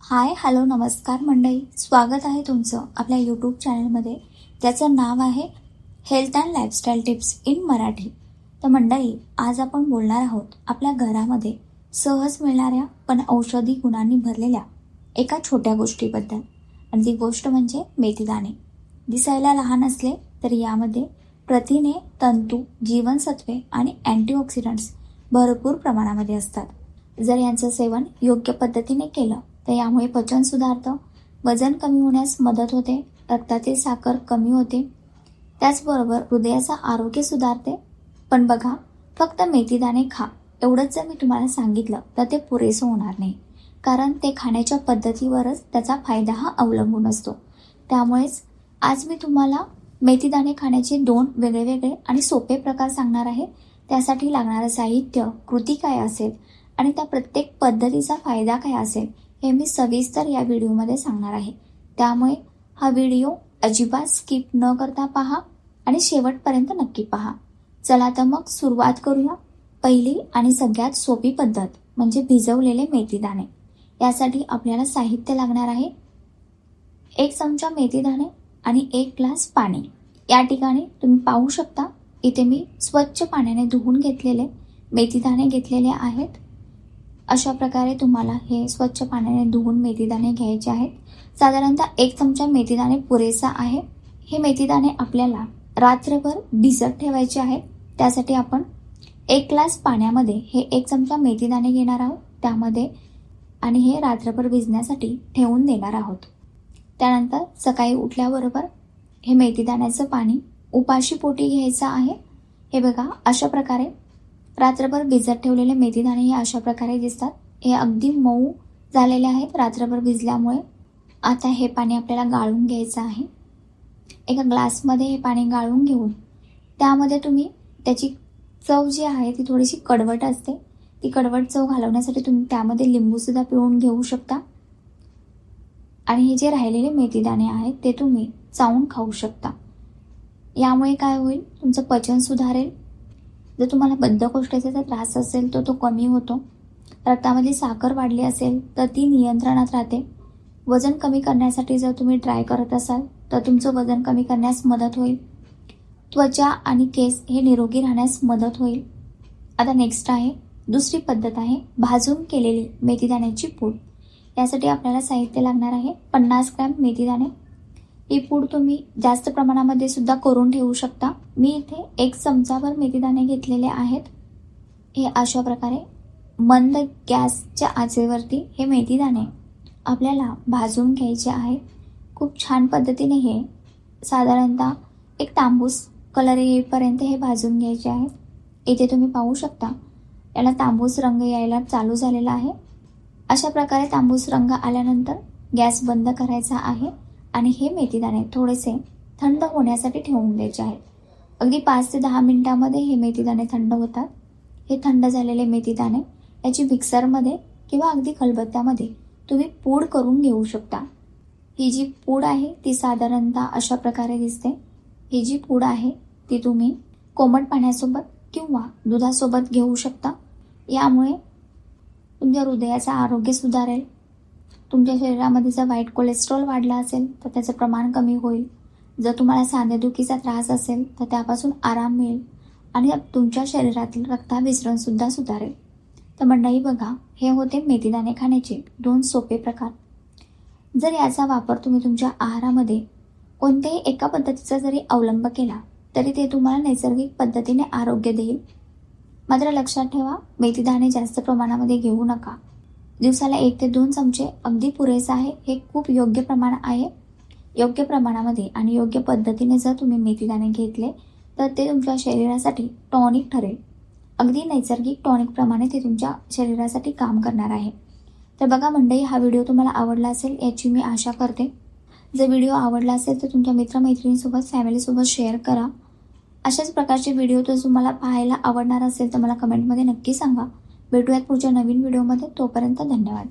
Hi hello नमस्कार मंडळी. स्वागत आहे तुमचं आपल्या यूट्यूब चॅनलमध्ये ज्याचं नाव आहे health and lifestyle tips in Marathi तर मंडळी आज आपण बोलणार आहोत आपल्या घरामध्ये सहज मिळणाऱ्या पण औषधी गुणांनी भरलेल्या एका छोट्या गोष्टीबद्दल. आणि ती गोष्ट म्हणजे मेथीदाणे. दिसायला लहान असले तरी यामध्ये प्रथिने तंतू जीवनसत्वे आणि अँटीऑक्सिडंट्स भरपूर प्रमाणामध्ये असतात. जर यांचं सेवन योग्य पद्धतीने केलं तर यामुळे पचन सुधारतं. वजन कमी होण्यास मदत होते. रक्तातील साखर कमी होते. त्याचबरोबर हृदयाचं आरोग्य सुधारते. पण बघा फक्त मेथीदाणे खा. एवढंच जर मी तुम्हाला सांगितलं तर ते पुरेसं होणार नाही. कारण ते खाण्याच्या पद्धतीवरच त्याचा फायदा हा अवलंबून असतो. त्यामुळेच आज मी तुम्हाला मेथीदाणे खाण्याचे दोन वेगळे वेगळे आणि सोपे प्रकार सांगणार आहे. त्यासाठी लागणारं साहित्य कृती काय असेल आणि त्या प्रत्येक पद्धतीचा फायदा काय असेल हे मी सविस्तर या व्हिडिओमध्ये सांगणार आहे. त्यामुळे हा व्हिडिओ अजिबात स्किप न करता पहा आणि शेवटपर्यंत नक्की पहा. चला तर मग सुरुवात करूया. पहिली आणि सगळ्यात सोपी पद्धत म्हणजे भिजवलेले मेथीदाणे. यासाठी आपल्याला साहित्य लागणार आहे. एक चमचा मेथीदाणे आणि एक ग्लास पाणी. या ठिकाणी तुम्ही पाहू शकता इथे मी स्वच्छ पाण्याने धुवून घेतलेले मेथीदाणे घेतलेले आहेत. अशा प्रकारे तुम्हाला हे स्वच्छ पाण्याने धुवून मेथीदाणे घ्यायचे आहेत. साधारणतः एक चमचा मेथीदाणे पुरेसा आहे. हे मेथीदाणे आपल्याला रात्रभर भिजत ठेवायचे आहेत. त्यासाठी आपण एक ग्लास पाण्यामध्ये हे एक चमचा मेथीदाणे घेणार आहोत. त्यामध्ये आणि हे रात्रभर भिजण्यासाठी ठेवून देणार आहोत. त्यानंतर सकाळी उठल्याबरोबर हे मेथीदाण्याचं पाणी उपाशी पोटी घ्यायचं आहे. हे बघा अशा प्रकारे रात्रभर भिजत ठेवलेले मेथीदाणे हे अशा प्रकारे दिसतात. हे अगदी मऊ झालेले आहेत. रात्रभर भिजल्यामुळे आता हे पाणी आपल्याला गाळून घ्यायचं आहे. एका ग्लासमध्ये हे पाणी गाळून घेऊन त्यामध्ये तुम्ही त्याची चव जी आहे ती थोडीशी कडवट असते. ती कडवट चव घालवण्यासाठी तुम्ही त्यामध्ये लिंबूसुद्धा पिळून घेऊ शकता. आणि हे जे राहिलेले मेथीदाणे आहेत ते तुम्ही चावून खाऊ शकता. यामुळे काय होईल? तुमचं पचन सुधारेल. जर तुम्हाला बद्धकोष्ठतेचा त्रास असेल तर तो कमी होतो. रक्तामधली साखर वाढली असेल तर ती नियंत्रणात राहते. वजन कमी करण्यासाठी जर तुम्ही ट्राय करत असाल तर तुमचं वजन कमी करण्यास मदत होईल. त्वचा आणि केस हे निरोगी राहण्यास मदत होईल. आता नेक्स्ट आहे. दुसरी पद्धत आहे भाजून केलेली मेथीदाण्याची पूड. यासाठी आपल्याला साहित्य लागणार आहे पन्नास ग्रॅम मेथीदाणे. ही पूड तुम्ही जास्त प्रमाणामध्ये सुद्धा करून ठेवू शकता. मी इथे एक चमचाभर मेथीदाणे घेतलेले आहेत. हे अशा प्रकारे मंद गॅसच्या आचेवरती हे मेथीदाणे आपल्याला भाजून घ्यायचे आहे. खूप छान पद्धतीने हे साधारणतः एक तांबूस कलर येईपर्यंत हे भाजून घ्यायचे आहेत इथे तुम्ही पाहू शकता याला तांबूस रंग यायला चालू झालेला आहे. अशा प्रकारे तांबूस रंग आल्यानंतर गॅस बंद करायचा आहे आणि हे मेथीदाणे थोडेसे थंड होण्यासाठी ठेवून द्यायचे आहेत. अगदी पाच ते दहा मिनिटामध्ये हे मेथीदाणे थंड होतात. हे थंड झालेले मेथीदाणे याची मिक्सरमध्ये किंवा अगदी खलबत्त्यामध्ये तुम्ही पूड करून घेऊ शकता. ही जी पूड आहे ती साधारणतः अशा प्रकारे दिसते. ही जी पूड आहे ती तुम्ही कोमट पाण्यासोबत किंवा दुधासोबत घेऊ शकता. यामुळे तुमच्या हृदयाचं आरोग्य सुधारेल. तुमच्या शरीरामध्ये जर वाईट कोलेस्ट्रॉल वाढला असेल तर त्याचं प्रमाण कमी होईल. जर तुम्हाला सांधेदुखीचा त्रास असेल तर त्यापासून आराम मिळेल आणि तुमच्या शरीरातील रक्ताभिसरणसुद्धा सुधारेल. तर मंडळी बघा हे होते मेथीदाणे खाण्याचे दोन सोपे प्रकार. जर याचा वापर तुम्ही तुमच्या आहारामध्ये कोणत्याही एका पद्धतीचा जरी अवलंब केला तरी ते तुम्हाला नैसर्गिक पद्धतीने आरोग्य देईल. मात्र लक्षात ठेवा मेथीदाणे जास्त प्रमाणामध्ये घेऊ नका. दिवसाला एक ते दोन चमचे अगदी पुरेसा आहे हे खूप योग्य प्रमाण आहे. योग्य प्रमाणामध्ये आणि योग्य पद्धतीने जर तुम्ही मेथीदाणे घेतले तर ते तुमच्या शरीरासाठी टॉनिक ठरेल. अगदी नैसर्गिक टॉनिकप्रमाणे ते तुमच्या शरीरासाठी काम करणार आहे. तर बघा मंडळी हा व्हिडिओ तुम्हाला आवडला असेल याची मी आशा करते. जर व्हिडिओ आवडला असेल तर तुमच्या मित्रमैत्रिणीसोबत फॅमिलीसोबत शेअर करा. अशाच प्रकारचे व्हिडिओ जर तुम्हाला पाहायला आवडणार असेल तर मला कमेंटमध्ये नक्की सांगा. भेटूयात पुढच्या नवीन व्हिडिओमध्ये. तोपर्यंत धन्यवाद.